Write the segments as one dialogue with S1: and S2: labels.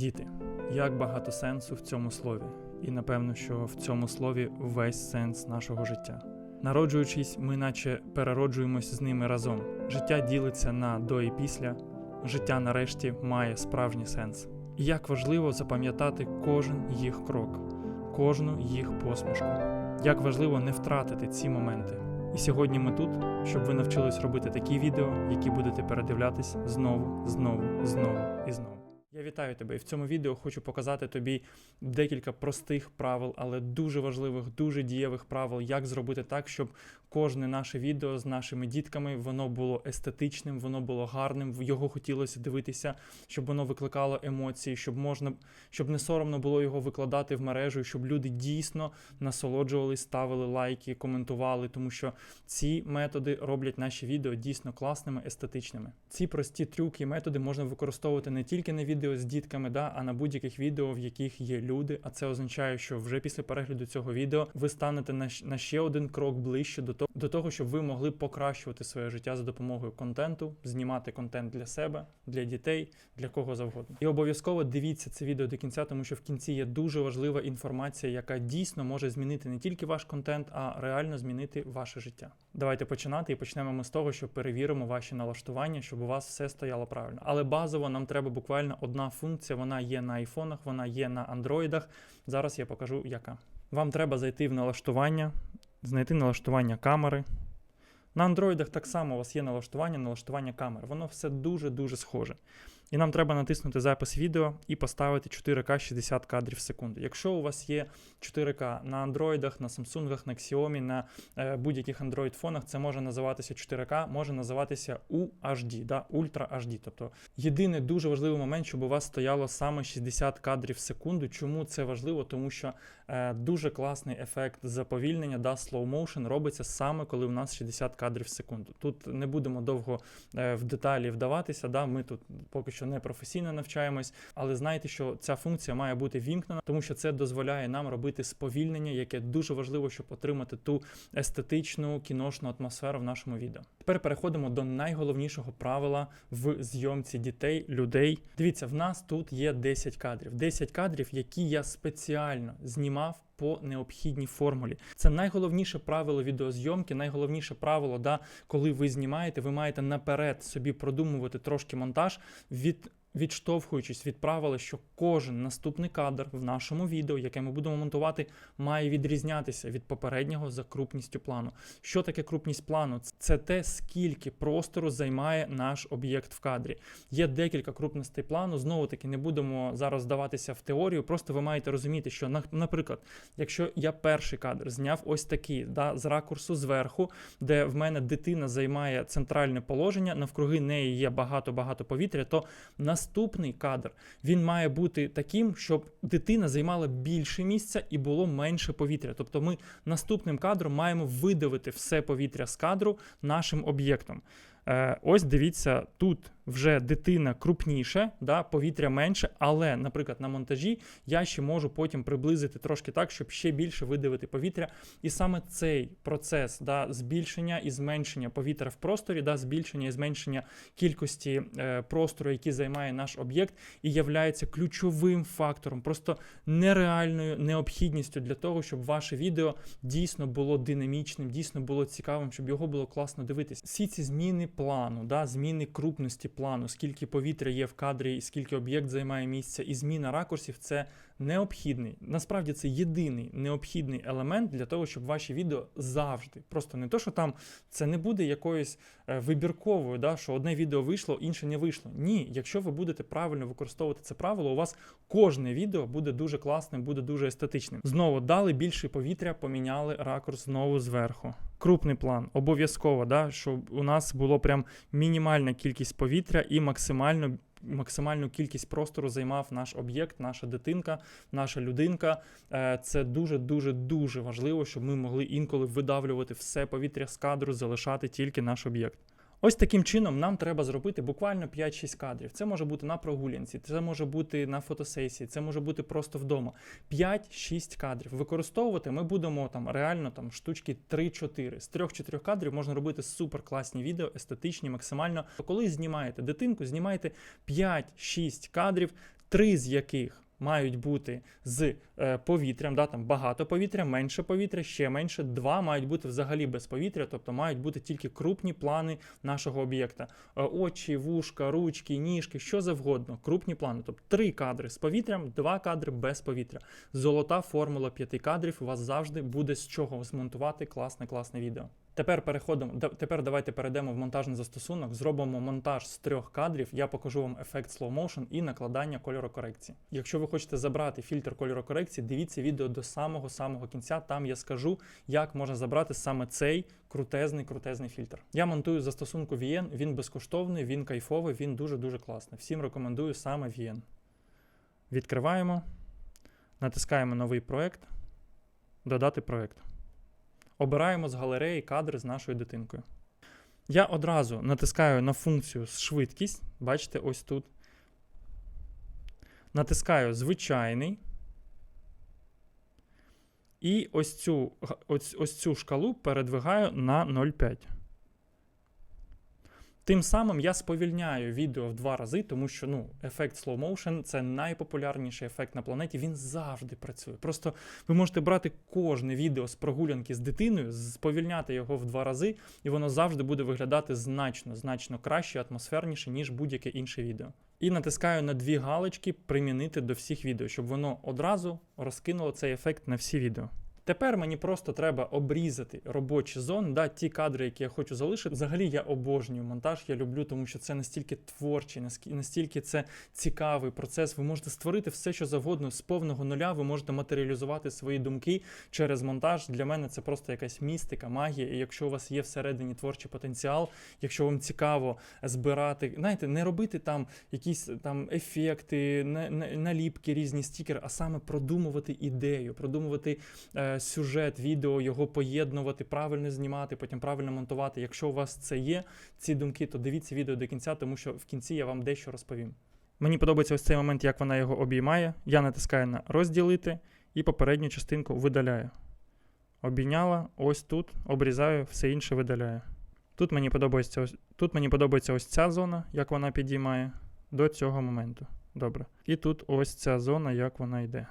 S1: Діти, як багато сенсу в цьому слові, і напевно, що в цьому слові весь сенс нашого життя. Народжуючись, ми наче перероджуємось з ними разом. Життя ділиться на до і після. Життя нарешті має справжній сенс. І як важливо запам'ятати кожен їх крок, кожну їх посмішку. Як важливо не втратити ці моменти. І сьогодні ми тут, щоб ви навчились робити такі відео, які будете передивлятись знову, знову, знову і знову. Вітаю тебе. І в цьому відео хочу показати тобі декілька простих правил, але дуже важливих, дуже дієвих правил, як зробити так, щоб кожне наше відео з нашими дітками воно було естетичним, воно було гарним, його хотілося дивитися, щоб воно викликало емоції, щоб можна, щоб не соромно було його викладати в мережу, щоб люди дійсно насолоджувались, ставили лайки, коментували, тому що ці методи роблять наші відео дійсно класними, естетичними. Ці прості трюки і методи можна використовувати не тільки на відео з дітками, да, а на будь-яких відео, в яких є люди. А це означає, що вже після перегляду цього відео ви станете на, ще один крок ближче до до того, щоб ви могли покращувати своє життя за допомогою контенту, знімати контент для себе, для дітей, для кого завгодно. І обов'язково дивіться це відео до кінця, тому що в кінці є дуже важлива інформація, яка дійсно може змінити не тільки ваш контент, а реально змінити ваше життя. Давайте починати і почнемо ми з того, що перевіримо ваші налаштування, щоб у вас все стояло правильно. Але базово нам треба буквально одна функція. Вона є на айфонах, вона є на андроїдах. Зараз я покажу, яка. Вам треба зайти в налаштування, знайти налаштування камери. На андроїдах так само у вас є налаштування, налаштування камер. Воно все дуже-дуже схоже. І нам треба натиснути запис відео і поставити 4К 60 кадрів в секунду. Якщо у вас є 4К на андроїдах, на Samsung, на Xiaomi, на е, будь-яких Android-фонах, це може називатися 4К, може називатися UHD, да, Ultra HD. Тобто єдиний дуже важливий момент, щоб у вас стояло саме 60 кадрів в секунду. Чому це важливо? Тому що е, дуже класний ефект заповільнення, да, slow motion робиться саме коли у нас 60 кадрів в секунду. Тут не будемо довго е, в деталі вдаватися. Да, ми тут поки що не професійно навчаємось, але знайте, що ця функція має бути вімкнена, тому що це дозволяє нам робити сповільнення, яке дуже важливо, щоб отримати ту естетичну кіношну атмосферу в нашому відео. Тепер переходимо до найголовнішого правила в зйомці дітей, людей. Дивіться, в нас тут є 10 кадрів. 10 кадрів, які я спеціально знімав по необхідній формулі. Це найголовніше правило відеозйомки, найголовніше правило, да, коли ви знімаєте, ви маєте наперед собі продумувати трошки монтаж від. Відштовхуючись від правила, що кожен наступний кадр в нашому відео, яке ми будемо монтувати, має відрізнятися від попереднього за крупністю плану. Що таке крупність плану? Це те, скільки простору займає наш об'єкт в кадрі. Є декілька крупностей плану. Знову таки, не будемо зараз здаватися в теорію. Просто ви маєте розуміти, що на- наприклад, якщо я перший кадр зняв ось такий, да, з ракурсу зверху, де в мене дитина займає центральне положення, навкруги неї є багато-багато повітря, то наступний кадр він має бути таким, щоб дитина займала більше місця і було менше повітря. Тобто ми наступним кадром маємо видавити все повітря з кадру нашим об'єктом. Е, ось дивіться, тут вже дитина крупніше, да, повітря менше, але, наприклад, на монтажі я ще можу потім приблизити трошки так, щоб ще більше видавити повітря. І саме цей процес да, збільшення і зменшення повітря в просторі, да, збільшення і зменшення кількості е, простору, який займає наш об'єкт, і являється ключовим фактором, просто нереальною необхідністю для того, щоб ваше відео дійсно було динамічним, дійсно було цікавим, щоб його було класно дивитись. Всі ці зміни плану, да, зміни крупності плану, скільки повітря є в кадрі, і скільки об'єкт займає місця, і зміна ракурсів це необхідний. Насправді це єдиний необхідний елемент для того, щоб ваші відео завжди, просто не то, що там це не буде якоюсь е, вибірковою, да, що одне відео вийшло, інше не вийшло. Ні, якщо ви будете правильно використовувати це правило, у вас кожне відео буде дуже класним, буде дуже естетичним. Знову дали більше повітря, поміняли ракурс знову зверху. Крупний план, обов'язково, да, щоб у нас було прям мінімальна кількість повітря і максимально. Максимальну кількість простору займав наш об'єкт, наша дитинка, наша людинка. Е, Це дуже дуже дуже важливо, щоб ми могли інколи видавлювати все повітря з кадру, залишати тільки наш об'єкт. Ось таким чином нам треба зробити буквально 5-6 кадрів. Це може бути на прогулянці, це може бути на фотосесії, це може бути просто вдома. 5-6 кадрів. Використовувати ми будемо там реально там штучки 3-4. З 3-4 кадрів можна робити супер класні відео, естетичні, максимально. Коли знімаєте дитинку, знімайте 5-6 кадрів три з яких мають бути з е, повітрям, да, там багато повітря, менше повітря, ще менше. Два мають бути взагалі без повітря, тобто мають бути тільки крупні плани нашого об'єкта. Е, очі, вушка, ручки, ніжки, що завгодно, крупні плани. Тобто три кадри з повітрям, два кадри без повітря. Золота формула п'яти кадрів. У вас завжди буде з чого змонтувати класне, класне відео. Тепер переходимо. Тепер давайте перейдемо в монтажний застосунок. Зробимо монтаж з трьох кадрів. Я покажу вам ефект slow motion і накладання кольорокорекції. Якщо ви хочете забрати фільтр кольорокорекції, дивіться відео до самого самого кінця. Там я скажу, як можна забрати саме цей крутезний крутезний фільтр. Я монтую застосунку VN, Він безкоштовний, він кайфовий, він дуже дуже класний. Всім рекомендую саме VN. Відкриваємо, натискаємо новий проект, додати проект. Обираємо з галереї кадри з нашою дитинкою. Я одразу натискаю на функцію швидкість. Бачите, ось тут. Натискаю звичайний. І ось цю, ось, ось цю шкалу передвигаю на 0,5. Тим самим я сповільняю відео в два рази, тому що ну, ефект slow motion це найпопулярніший ефект на планеті. Він завжди працює. Просто ви можете брати кожне відео з прогулянки з дитиною, сповільняти його в два рази, і воно завжди буде виглядати значно, значно краще, атмосферніше, ніж будь-яке інше відео. І натискаю на дві галочки примінити до всіх відео, щоб воно одразу розкинуло цей ефект на всі відео. Тепер мені просто треба обрізати робочі зони, да, ті кадри, які я хочу залишити. Взагалі я обожнюю монтаж, я люблю, тому що це настільки творчий, настільки це цікавий процес. Ви можете створити все, що завгодно з повного нуля. Ви можете матеріалізувати свої думки через монтаж. Для мене це просто якась містика, магія. І якщо у вас є всередині творчий потенціал, якщо вам цікаво збирати, знаєте, не робити там якісь там ефекти, на- на- наліпки, різні стікери, а саме продумувати ідею, продумувати е, сюжет, відео, його поєднувати, правильно знімати, потім правильно монтувати. Якщо у вас це є, ці думки, то дивіться відео до кінця, тому що в кінці я вам дещо розповім. Мені подобається ось цей момент, як вона його обіймає. Я натискаю на розділити і попередню частинку видаляю. Обійняла, ось тут, обрізаю, все інше видаляю. Тут мені подобається ось, тут мені подобається ось ця зона, як вона підіймає до цього моменту. Добре. І тут ось ця зона, як вона йде.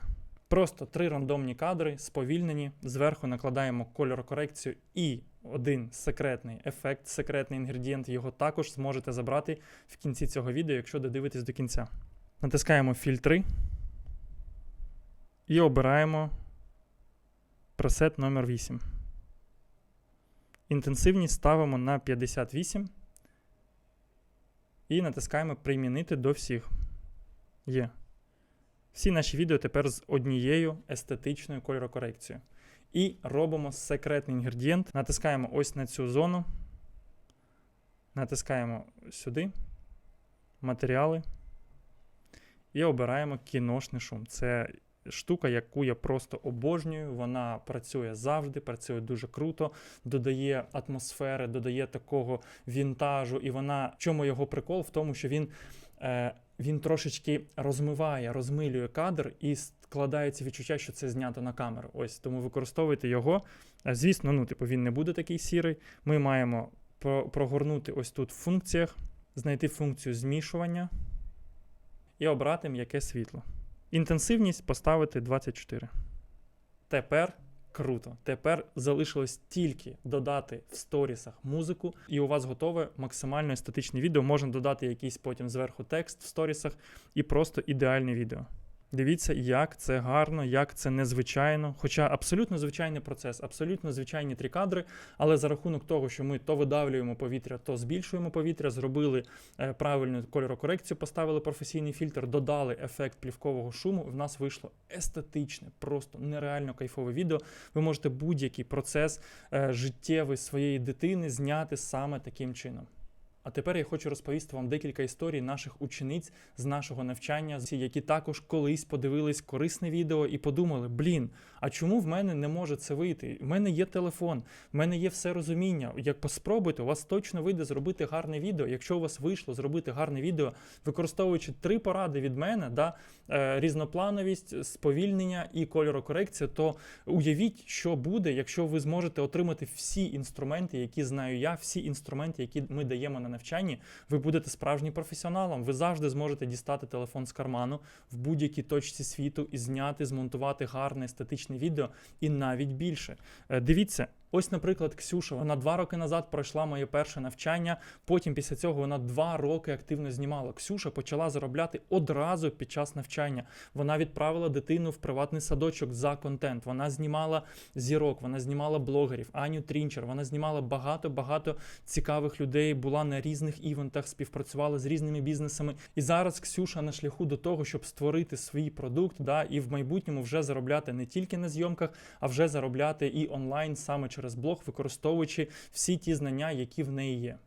S1: Просто три рандомні кадри, сповільнені. Зверху накладаємо кольорокорекцію і один секретний ефект, секретний інгредієнт. Його також зможете забрати в кінці цього відео, якщо додивитесь до кінця. Натискаємо фільтри і обираємо пресет номер 8. Інтенсивність ставимо на 58 і натискаємо Примінити до всіх. Є. Всі наші відео тепер з однією естетичною кольорокорекцією. І робимо секретний інгредієнт. Натискаємо ось на цю зону. Натискаємо сюди. Матеріали. І обираємо кіношний шум. Це штука, яку я просто обожнюю. Вона працює завжди, працює дуже круто, додає атмосфери, додає такого вінтажу. І вона в чому його прикол? В тому, що він, е, він трошечки розмиває, розмилює кадр і складається відчуття, що це знято на камеру. Ось тому використовуйте його. Е, Звісно, ну, типу, він не буде такий сірий. Ми маємо прогорнути ось тут в функціях, знайти функцію змішування і обрати м'яке світло. Інтенсивність поставити 24. Тепер круто. Тепер залишилось тільки додати в сторісах музику, і у вас готове максимально естетичне відео. Можна додати якийсь потім зверху текст в сторісах і просто ідеальне відео. Дивіться, як це гарно, як це незвичайно. Хоча абсолютно звичайний процес, абсолютно звичайні три кадри, але за рахунок того, що ми то видавлюємо повітря, то збільшуємо повітря, зробили е, правильну кольорокорекцію, поставили професійний фільтр, додали ефект плівкового шуму. В нас вийшло естетичне, просто нереально кайфове відео. Ви можете будь-який процес е, життєвий своєї дитини зняти саме таким чином. А тепер я хочу розповісти вам декілька історій наших учениць з нашого навчання, які також колись подивились корисне відео і подумали: блін, а чому в мене не може це вийти? В мене є телефон, в мене є все розуміння. Як поспробуйте, у вас точно вийде зробити гарне відео. Якщо у вас вийшло зробити гарне відео, використовуючи три поради від мене, да, е, різноплановість, сповільнення і кольорокорекція, то уявіть, що буде, якщо ви зможете отримати всі інструменти, які знаю я, всі інструменти, які ми даємо на навчанні, ви будете справжнім професіоналом. Ви завжди зможете дістати телефон з карману в будь-якій точці світу і зняти, змонтувати гарне естетичне відео, і навіть більше. Е, Дивіться. Ось, наприклад, Ксюша, вона два роки назад пройшла моє перше навчання. Потім після цього вона два роки активно знімала. Ксюша почала заробляти одразу під час навчання. Вона відправила дитину в приватний садочок за контент. Вона знімала зірок, вона знімала блогерів, Аню Трінчер. Вона знімала багато-багато цікавих людей. Була на різних івентах, співпрацювала з різними бізнесами. І зараз Ксюша на шляху до того, щоб створити свій продукт, да, і в майбутньому вже заробляти не тільки на зйомках, а вже заробляти і онлайн саме через блог, використовуючи всі ті знання, які в неї є.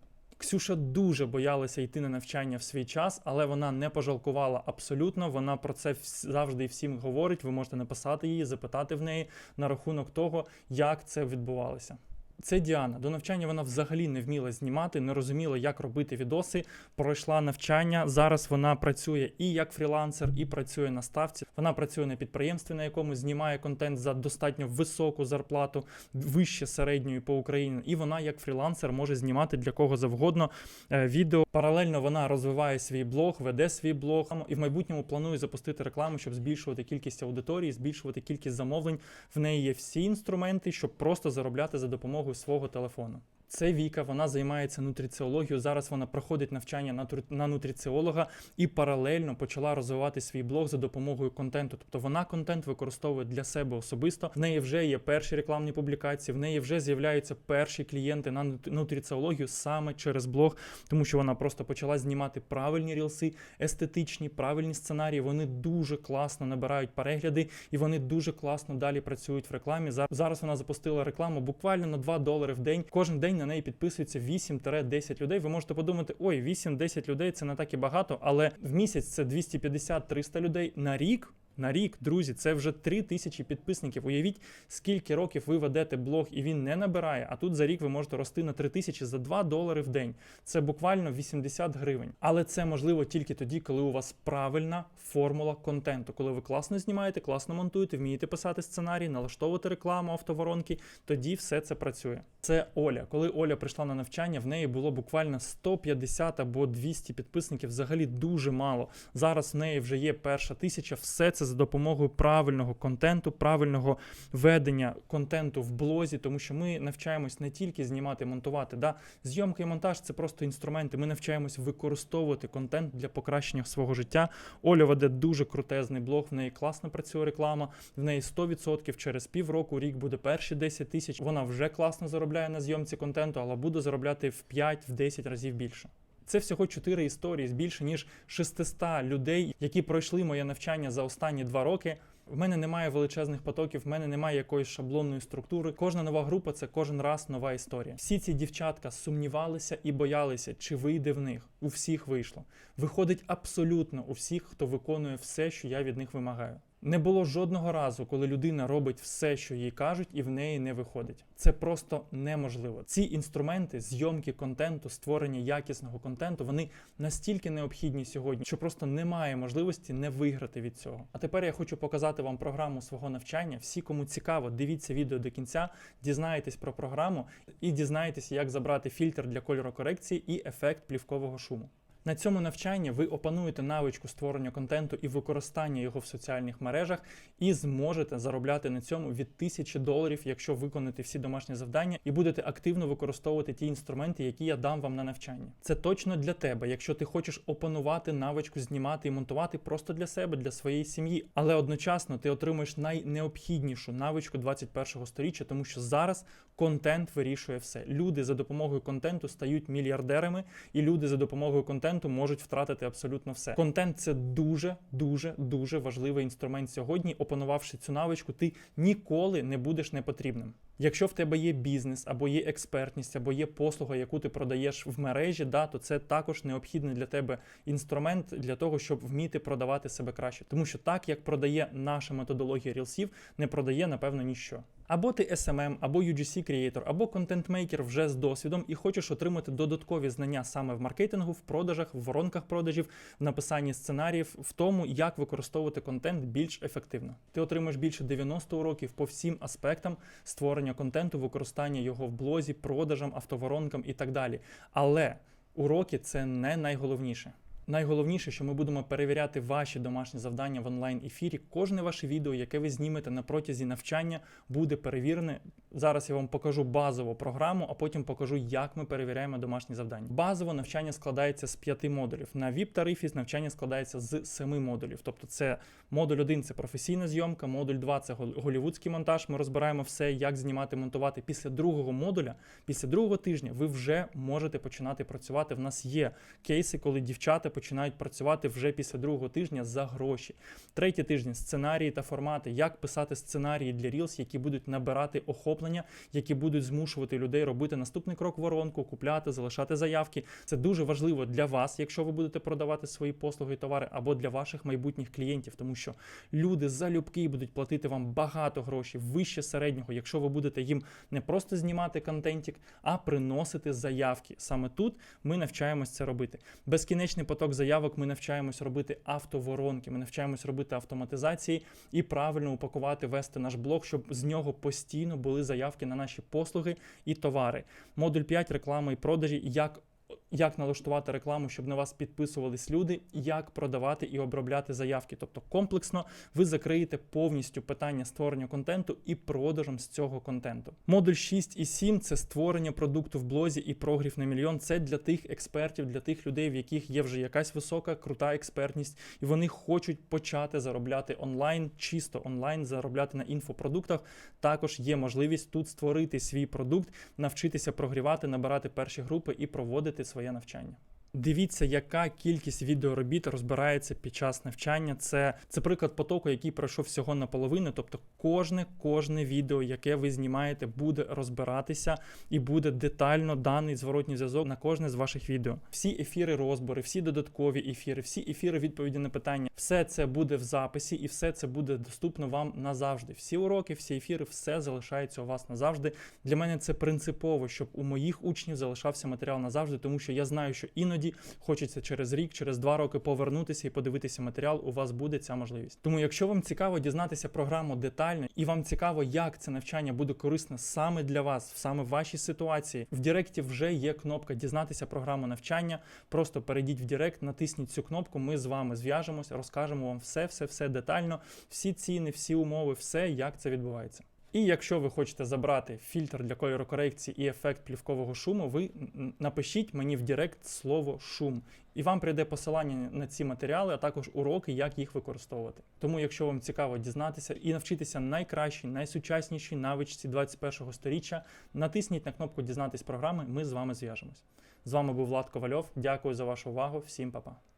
S1: Ксюша дуже боялася йти на навчання в свій час, але вона не пожалкувала абсолютно. Вона про це завжди всім говорить. Ви можете написати її, запитати в неї на рахунок того, як це відбувалося. Це Діана. До навчання вона взагалі не вміла знімати, не розуміла, як робити відоси. Пройшла навчання. Зараз вона працює і як фрілансер, і працює на ставці. Вона працює на підприємстві, на якому знімає контент за достатньо високу зарплату, вище середньої по Україні. І вона, як фрілансер, може знімати для кого завгодно е, відео. Паралельно вона розвиває свій блог, веде свій блог і в майбутньому планує запустити рекламу, щоб збільшувати кількість аудиторії, збільшувати кількість замовлень. В неї є всі інструменти, щоб просто заробляти за допомогою свого телефону. Це Віка, вона займається нутриціологією. Зараз вона проходить навчання на, на нутриціолога і паралельно почала розвивати свій блог за допомогою контенту. Тобто вона контент використовує для себе особисто. В неї вже є перші рекламні публікації, в неї вже з'являються перші клієнти на нут- нутриціологію саме через блог, тому що вона просто почала знімати правильні рілси, естетичні, правильні сценарії. Вони дуже класно набирають перегляди і вони дуже класно далі працюють в рекламі. Зар- Зараз вона запустила рекламу буквально на 2 долари в день. Кожен день на неї підписується 8-10 людей. Ви можете подумати, ой, 8-10 людей це не так і багато, але в місяць це 250-300 людей на рік. На рік, друзі, це вже 3 тисячі підписників. Уявіть, скільки років ви ведете блог і він не набирає. А тут за рік ви можете рости на 3 тисячі за 2 долари в день. Це буквально 80 гривень. Але це можливо тільки тоді, коли у вас правильна формула контенту. Коли ви класно знімаєте, класно монтуєте, вмієте писати сценарій, налаштовувати рекламу, автоворонки, тоді все це працює. Це Оля. Коли Оля прийшла на навчання, в неї було буквально 150 або 200 підписників. Взагалі дуже мало. Зараз в неї вже є перша тисяча. Все це за допомогою правильного контенту, правильного ведення контенту в блозі, тому що ми навчаємось не тільки знімати, монтувати. Да? Зйомка і монтаж це просто інструменти. Ми навчаємось використовувати контент для покращення свого життя. Оля веде дуже крутезний блог, в неї класно працює реклама, в неї 100% через півроку, рік буде перші 10 тисяч. Вона вже класно заробляє на зйомці контенту, але буде заробляти в 5-10 разів більше. Це всього 4 історії з більше ніж 600 людей, які пройшли моє навчання за останні 2 роки. В мене немає величезних потоків, в мене немає якоїсь шаблонної структури. Кожна нова група це кожен раз нова історія. Всі ці дівчатка сумнівалися і боялися, чи вийде в них. У всіх вийшло. Виходить абсолютно у всіх, хто виконує все, що я від них вимагаю. Не було жодного разу, коли людина робить все, що їй кажуть, і в неї не виходить. Це просто неможливо. Ці інструменти зйомки контенту, створення якісного контенту, вони настільки необхідні сьогодні, що просто немає можливості не виграти від цього. А тепер я хочу показати вам програму свого навчання. Всі, кому цікаво, дивіться відео до кінця, дізнаєтесь про програму і дізнаєтесь, як забрати фільтр для кольорокорекції і ефект плівкового шуму. На цьому навчанні ви опануєте навичку створення контенту і використання його в соціальних мережах, і зможете заробляти на цьому від тисячі доларів, якщо виконаєте всі домашні завдання, і будете активно використовувати ті інструменти, які я дам вам на навчання. Це точно для тебе, якщо ти хочеш опанувати навичку знімати і монтувати просто для себе, для своєї сім'ї, але одночасно ти отримуєш найнеобхіднішу навичку 21-го сторіччя, тому що зараз контент вирішує все. Люди за допомогою контенту стають мільярдерами, і люди за допомогою контенту можуть втратити абсолютно все. Контент це дуже, дуже, дуже важливий інструмент сьогодні. Опанувавши цю навичку, ти ніколи не будеш непотрібним. Якщо в тебе є бізнес, або є експертність, або є послуга, яку ти продаєш в мережі, да, то це також необхідний для тебе інструмент для того, щоб вміти продавати себе краще. Тому що так, як продає наша методологія рілсів, не продає, напевно, ніщо. Або ти SMM, або UGC Creator, або контент-мейкер вже з досвідом і хочеш отримати додаткові знання саме в маркетингу, в продажах, в воронках продажів, в написанні сценаріїв, в тому, як використовувати контент більш ефективно. Ти отримаєш більше 90 уроків по всім аспектам створення контенту, використання його в блозі, продажам, автоворонкам і так далі. Але Уроки це не найголовніше. Найголовніше, що ми будемо перевіряти ваші домашні завдання в онлайн ефірі. Кожне ваше відео, яке ви знімете на протязі навчання, буде перевірене. Зараз я вам покажу базову програму, а потім покажу, як ми перевіряємо домашні завдання. Базово навчання складається з п'яти модулів. На vip тарифі навчання складається з семи модулів. Тобто, це модуль 1 – це професійна зйомка, модуль 2 – це голівудський монтаж. Ми розбираємо все, як знімати, монтувати. Після другого модуля, після другого тижня, ви вже можете починати працювати. В нас є кейси, коли дівчата починають працювати вже після другого тижня за гроші. Третій тиждень сценарії та формати, як писати сценарії для Reels, які будуть набирати охоплення, які будуть змушувати людей робити наступний крок воронку, купляти, залишати заявки. Це дуже важливо для вас, якщо ви будете продавати свої послуги і товари, або для ваших майбутніх клієнтів, тому що люди залюбки будуть платити вам багато грошей, вище середнього, якщо ви будете їм не просто знімати контентик, а приносити заявки. Саме тут ми навчаємось це робити. Безкінечний поток заявок ми навчаємось робити автоворонки, ми навчаємось робити автоматизації і правильно упакувати, вести наш блог, щоб з нього постійно були заявки на наші послуги і товари. Модуль 5 реклама і продажі, як як налаштувати рекламу, щоб на вас підписувались люди, як продавати і обробляти заявки. Тобто комплексно ви закриєте повністю питання створення контенту і продажем з цього контенту. Модуль 6 і 7 це створення продукту в блозі і прогрів на мільйон. Це для тих експертів, для тих людей, в яких є вже якась висока, крута експертність, і вони хочуть почати заробляти онлайн, чисто онлайн, заробляти на інфопродуктах. Також є можливість тут створити свій продукт, навчитися прогрівати, набирати перші групи і проводити своє навчання. Дивіться, яка кількість відеоробіт розбирається під час навчання. Це, це приклад потоку, який пройшов всього наполовину. Тобто, кожне кожне відео, яке ви знімаєте, буде розбиратися і буде детально даний зворотній зв'язок на кожне з ваших відео. Всі ефіри розбори, всі додаткові ефіри, всі ефіри відповіді на питання, все це буде в записі, і все це буде доступно вам назавжди. Всі уроки, всі ефіри, все залишається у вас назавжди. Для мене це принципово, щоб у моїх учнів залишався матеріал назавжди, тому що я знаю, що іноді хочеться через рік, через два роки повернутися і подивитися матеріал. У вас буде ця можливість. Тому, якщо вам цікаво дізнатися програму детально, і вам цікаво, як це навчання буде корисне саме для вас, саме в вашій ситуації, в Директі вже є кнопка дізнатися програму навчання. Просто перейдіть в Директ, натисніть цю кнопку. Ми з вами зв'яжемося, розкажемо вам все, все, все детально, всі ціни, всі умови, все, як це відбувається. І якщо ви хочете забрати фільтр для кольорокорекції і ефект плівкового шуму, ви напишіть мені в Директ слово шум, і вам прийде посилання на ці матеріали, а також уроки, як їх використовувати. Тому, якщо вам цікаво дізнатися і навчитися найкращій, найсучаснішій навичці 21-го сторіччя, натисніть на кнопку Дізнатись програми. Ми з вами зв'яжемось. З вами був Влад Ковальов. Дякую за вашу увагу. Всім па-па.